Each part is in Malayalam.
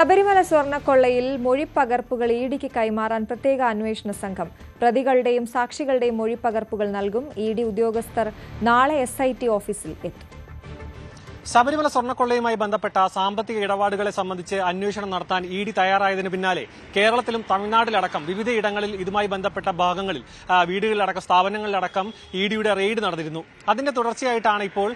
ശബരിമല സ്വർണക്കൊള്ളയിൽ മൊഴിപ്പകർപ്പുകൾ ഇഡിക്ക് കൈമാറാൻ പ്രത്യേക അന്വേഷണ സംഘം. പ്രതികളുടെയും സാക്ഷികളുടെയും മൊഴിപ്പകർപ്പുകൾ നൽകും. ഇ ഡി ഉദ്യോഗസ്ഥർ നാളെ എസ് ഐ ടി ഓഫീസിൽ എത്തും. ശബരിമല സ്വർണക്കൊള്ളയുമായി ബന്ധപ്പെട്ട സാമ്പത്തിക ഇടപാടുകളെ സംബന്ധിച്ച് അന്വേഷണം നടത്താൻ ഇ ഡി തയ്യാറായതിന് പിന്നാലെ കേരളത്തിലും തമിഴ്നാട്ടിലടക്കം വിവിധ ഇടങ്ങളിൽ ഇതുമായി ബന്ധപ്പെട്ട ഭാഗങ്ങളിൽ വീടുകളിലടക്കം സ്ഥാപനങ്ങളിലടക്കം ഇ ഡിയുടെ റെയ്ഡ് നടന്നിരുന്നു. അതിന്റെ തുടർച്ചയായിട്ടാണ് ഇപ്പോൾ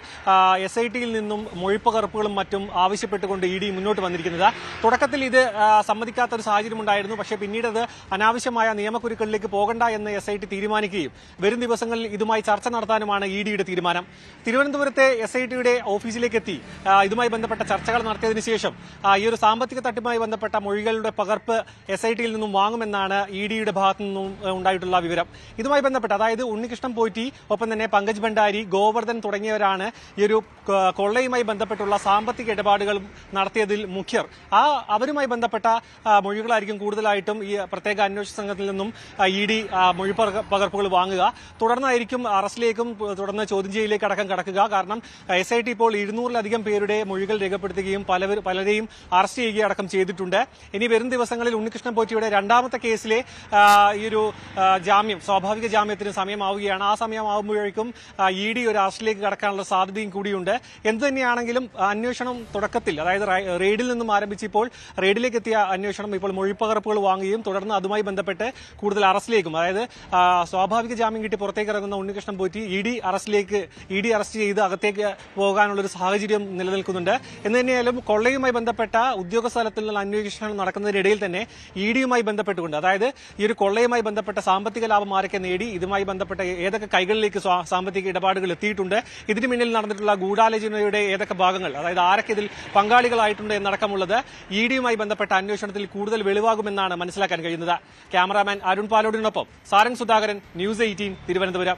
എസ് ഐ ടിയിൽ നിന്നും മൊഴിപ്പകർപ്പുകളും മറ്റും ആവശ്യപ്പെട്ടുകൊണ്ട് ഇ ഡി മുന്നോട്ട് വന്നിരിക്കുന്നത്. തുടക്കത്തിൽ ഇത് സമ്മതിക്കാത്ത ഒരു സാഹചര്യം ഉണ്ടായിരുന്നു. പക്ഷേ പിന്നീട് അത് അനാവശ്യമായ നിയമക്കുരുക്കളിലേക്ക് പോകണ്ട എന്ന് എസ് ഐ ടി തീരുമാനിക്കുകയും വരും ദിവസങ്ങളിൽ ഇതുമായി ചർച്ച നടത്താനുമാണ് ഇ ഡിയുടെ തീരുമാനം. തിരുവനന്തപുരത്തെ എസ് ഐ ടിയുടെ ഓഫീസിലേക്ക് എത്തി ഇതുമായി ബന്ധപ്പെട്ട ചർച്ചകൾ നടത്തിയതിനു ശേഷം ഈ ഒരു സാമ്പത്തിക തട്ടിപ്പുമായി ബന്ധപ്പെട്ട മൊഴികളുടെ പകർപ്പ് എസ് ഐ ടിയിൽ നിന്നും വാങ്ങുമെന്നാണ് ഇ ഡിയുടെ ഭാഗത്തു നിന്നും ഉണ്ടായിട്ടുള്ള വിവരം. ഇതുമായി ബന്ധപ്പെട്ട് അതായത് ഉണ്ണികൃഷ്ണൻ പോയിറ്റി ഒപ്പം തന്നെ പങ്കജ് ഭണ്ഡാരി ഗോവർദ്ധൻ തുടങ്ങിയവരാണ് ഈ ഒരു കൊള്ളയുമായി ബന്ധപ്പെട്ടുള്ള സാമ്പത്തിക ഇടപാടുകൾ നടത്തിയതിൽ മുഖ്യർ. ആ അവരുമായി ബന്ധപ്പെട്ട മൊഴികളായിരിക്കും കൂടുതലായിട്ടും ഈ പ്രത്യേക അന്വേഷണ സംഘത്തിൽ നിന്നും ഇ ഡി മൊഴി പകർപ്പുകൾ വാങ്ങുക. തുടർന്നായിരിക്കും അറസ്റ്റിലേക്കും തുടർന്ന് ചോദ്യം ചെയ്യലിലേക്ക് അടക്കം കടക്കുക. കാരണം എസ് ഐ ടി ഇപ്പോൾ ഇരുന്നൂറിലധികം പേരുടെ മൊഴികൾ രേഖപ്പെടുത്തുകയും പലരെയും അറസ്റ്റ് ചെയ്യുകയും അടക്കം ചെയ്തിട്ടുണ്ട്. ഇനി വരും ദിവസങ്ങളിൽ ഉണ്ണികൃഷ്ണൻ പോറ്റിയുടെ രണ്ടാമത്തെ കേസിലെ ഈ ഒരു ജാമ്യം സ്വാഭാവിക ജാമ്യത്തിന് സമയമാവുകയാണ്. ആ സമയമാവുമ്പോഴേക്കും ഇ ഡി ഒരു അറസ്റ്റിലേക്ക് കടക്കാനുള്ള സാധ്യതയും കൂടിയുണ്ട്. എന്ത് തന്നെയാണെങ്കിലും അന്വേഷണം തുടക്കത്തിൽ അതായത് റെയ്ഡിൽ നിന്നും ആരംഭിച്ചിപ്പോൾ റെയ്ഡിലേക്ക് എത്തിയ അന്വേഷണം ഇപ്പോൾ മൊഴിപ്പകർപ്പുകൾ വാങ്ങുകയും തുടർന്ന് അതുമായി ബന്ധപ്പെട്ട് കൂടുതൽ അറസ്റ്റിലേക്കും അതായത് സ്വാഭാവിക ജാമ്യം കിട്ടി പുറത്തേക്ക് ഇറങ്ങുന്ന ഉണ്ണികൃഷ്ണൻ പോറ്റി ഇ ഡി അറസ്റ്റിലേക്ക് ഇ ഡി അറസ്റ്റ് ചെയ്ത് അകത്തേക്ക് പോകാനുള്ള ഒരു സാഹചര്യം നിലനിൽക്കുന്നുണ്ട്. എന്ന് തന്നെയായാലും കൊള്ളയുമായി ബന്ധപ്പെട്ട ഉദ്യോഗസ്ഥ തലത്തിലുള്ള അന്വേഷണം നടക്കുന്നതിനിടയിൽ തന്നെ ഇ ഡിയുമായി ബന്ധപ്പെട്ടുകൊണ്ട് അതായത് ഈ ഒരു കൊള്ളയുമായി ബന്ധപ്പെട്ട സാമ്പത്തിക ലാഭം ആരൊക്കെ നേടി ഇതുമായി ബന്ധപ്പെട്ട ഏതൊക്കെ കൈകളിലേക്ക് സാമ്പത്തിക ഇടപാടുകൾ എത്തിയിട്ടുണ്ട് ഇതിന് പിന്നിൽ നടന്നിട്ടുള്ള ഗൂഢാലോചനയുടെ ഏതൊക്കെ ഭാഗങ്ങൾ അതായത് ആരൊക്കെ ഇതിൽ പങ്കാളികളായിട്ടുണ്ട് എന്നടക്കമുള്ളത് ഇ ഡിയുമായി ബന്ധപ്പെട്ട അന്വേഷണത്തിൽ കൂടുതൽ വെളിവാകുമെന്നാണ് മനസ്സിലാക്കാൻ കഴിയുന്നത്. ക്യാമറാമാൻ അരുൺ പാലോടിനൊപ്പം സാരംഗ് സുധാകരൻ ന്യൂസ് എയ്റ്റീൻ തിരുവനന്തപുരം.